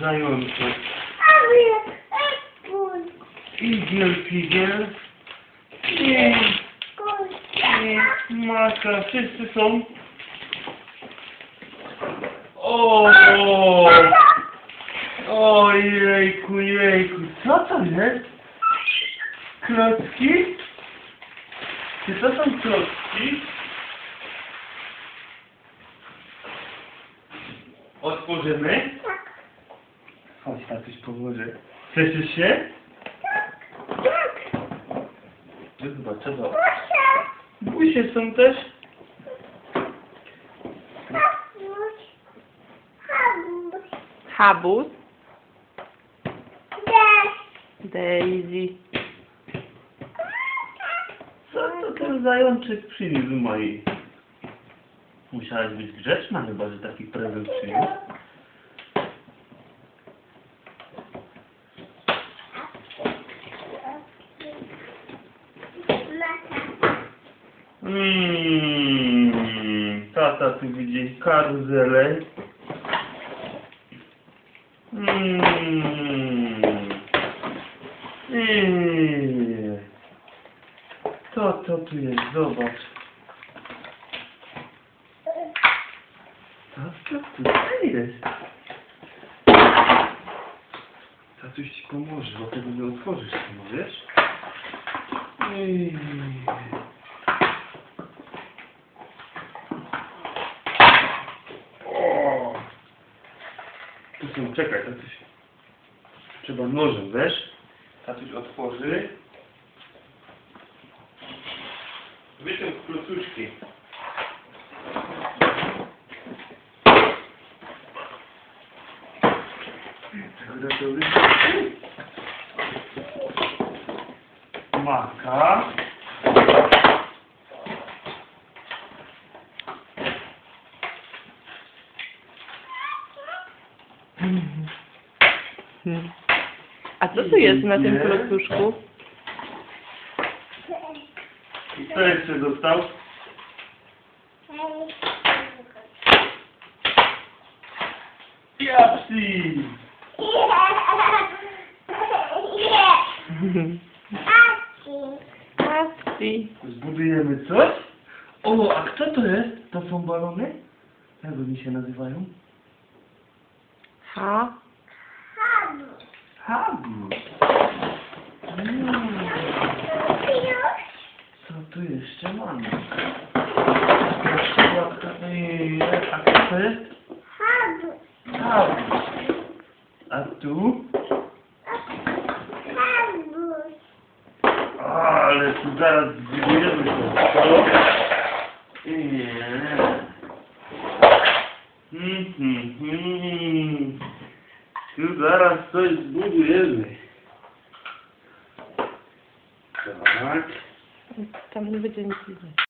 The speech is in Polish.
zajączek. Ale, ekul, Igiel, pigiel. Nie, nie, maka, wszyscy są. O, o, jejku, jejku, co to jest? Klocki? Czy to są klocki? Otworzymy? Tatuś pomoże. Cieszysz się? tak, trzeba. proszę, Busie są też? Habus, Daisy. Co to ten zajączek przyniósł mojej? Musiałaś być grzeczna chyba, że taki prezent przyniósł. Mmm, tata tu widzi karuzelę. Mmm. Eee. Co to tu jest? Zobacz. To tutaj jest? Tatuś ci pomoże, bo tego nie otworzysz, no wiesz? Eee. O! Tu są, czekaj, tatuś. Trzeba nożem, wiesz? Tatuś otworzy. Wyciąg? Maka. A co tu jest na tym klocuszku? I kto jeszcze dostał? Japsi! Taxi. Zbudujemy coś? O, a kto to jest? To są balony? Jak oni się nazywają? Ha. Habu. Mm, co tu jeszcze mamy? Szkoda, ej, A kto to jest? Habu. A tu? Ale tu zaraz zbudujemy to. Co? Nie. Сюда рассоль буду резать. Так. Там не вытянуть видно.